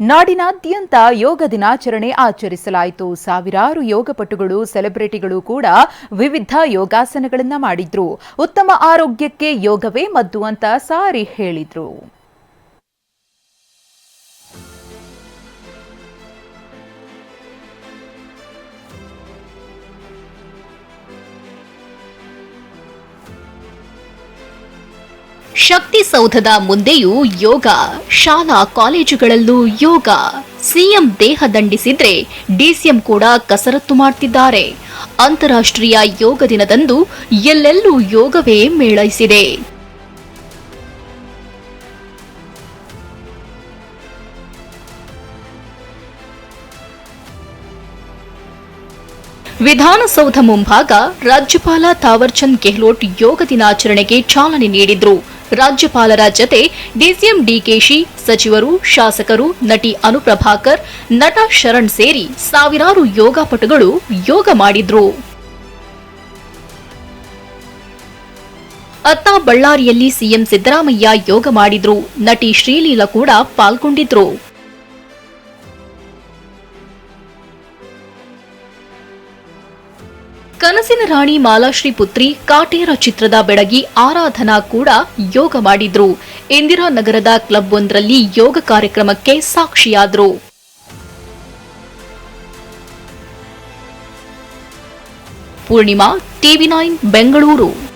ನಾಡಿನಾದ್ಯಂತ ಯೋಗ ದಿನಾಚರಣೆ ಆಚರಿಸಲಾಯಿತು. ಸಾವಿರಾರು ಯೋಗಪಟುಗಳು ಸೆಲೆಬ್ರಿಟಿಗಳು ಕೂಡ ವಿವಿಧ ಯೋಗಾಸನಗಳನ್ನು ಮಾಡಿದ್ರು. ಉತ್ತಮ ಆರೋಗ್ಯಕ್ಕೆ ಯೋಗವೇ ಮದ್ದು ಅಂತ ಸಾರಿ ಹೇಳಿದ್ರು. ಶಕ್ತಿಸೌಧದ ಮುಂದೆಯೂ ಯೋಗ. ಶಾಲಾ ಕಾಲೇಜುಗಳಲ್ಲೂ ಯೋಗ. ಸಿಎಂ ದೇಹ ದಂಡಿಸಿದ್ರೆ ಡಿಸಿಎಂ ಕೂಡ ಕಸರತ್ತು ಮಾಡ್ತಿದ್ದಾರೆ. ಅಂತಾರಾಷ್ಟ್ರೀಯ ಯೋಗ ದಿನದಂದು ಎಲ್ಲೆಲ್ಲೂ ಯೋಗವೇ ಮೇಳೈಸಿದೆ. ವಿಧಾನಸೌಧ ಮುಂಭಾಗ ರಾಜ್ಯಪಾಲ ಥಾವರ್ಚಂದ್ ಗೆಹ್ಲೋಟ್ ಯೋಗ ದಿನಾಚರಣೆಗೆ ಚಾಲನೆ ನೀಡಿದ್ರು. ರಾಜ್ಯಪಾಲರ ಜತೆ ಡಿಸಿಎಂ ಡಿಕೆಶಿ ಸಚಿವರು, ಶಾಸಕರು, ನಟಿ ಅನುಪ್ರಭಾಕರ್, ನಟ ಶರಣ್ ಸೇರಿ ಸಾವಿರಾರು ಯೋಗಪಟುಗಳು ಯೋಗ ಮಾಡಿದ್ರು. ಅತ್ತ ಬಳ್ಳಾರಿಯಲ್ಲಿ ಸಿಎಂ ಸಿದ್ದರಾಮಯ್ಯ ಯೋಗ ಮಾಡಿದ್ರು. ನಟಿ ಶ್ರೀಲೀಲಾ ಕೂಡ ಪಾಲ್ಗೊಂಡಿದ್ರು. ಕನಸಿನ ರಾಣಿ ಮಾಲಾಶ್ರೀ ಪುತ್ರಿ ಕಾಟೇರ ಚಿತ್ರದ ಬೆಡಗಿ ಆರಾಧನಾ ಕೂಡ ಯೋಗ ಮಾಡಿದ್ರು. ಇಂದಿರಾನಗರದ ಕ್ಲಬ್ ಒಂದರಲ್ಲಿ ಯೋಗ ಕಾರ್ಯಕ್ರಮಕ್ಕೆ ಸಾಕ್ಷಿಯಾದ್ರು. Purnima, TV nine, Bengaluru.